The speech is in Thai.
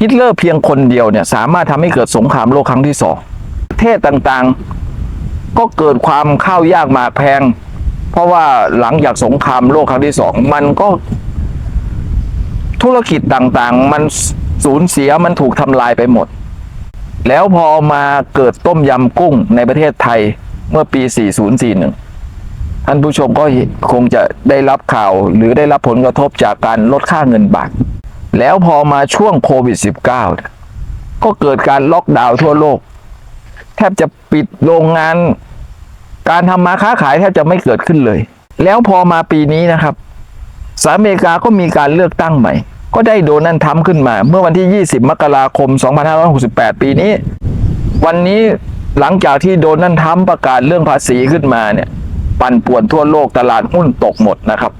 ฮิตเลอร์เพียงคนเดียวเนี่ยสามารถทำให้เกิดสงครามโลกครั้งที่สองประเทศต่างๆ ก็เกิดความข้าวยากหมากแพง เพราะว่าหลังจากสงครามโลกครั้งที่สองมันก็ธุรกิจต่างๆ มันสูญเสียมันถูกทำลายไปหมด แล้วพอมาเกิดต้มยำกุ้งในประเทศไทยเมื่อปี 4041 ท่านผู้ชมก็คงจะได้รับข่าวหรือได้รับผลกระทบจากการลดค่าเงินบาท แล้วพอมาช่วงโควิด -19 เนี่ยก็เกิดการล็อกดาวน์ทั่วโลก แทบจะปิดโรงงาน การทำมาค้าขายแทบจะไม่เกิดขึ้นเลย แล้วพอมาปีนี้นะครับสหรัฐอเมริกาก็มีการเลือกตั้งใหม่ ก็ได้โดนัลด์ทรัมป์ขึ้นมา เมื่อวันที่ 20 มกราคม 2568 ปีนี้ วันนี้หลังจากที่โดนัลด์ทรัมป์ประกาศเรื่องภาษีขึ้นมาเนี่ย ปั่นป่วนทั่วโลกตลาดหุ้นตกหมดนะครับ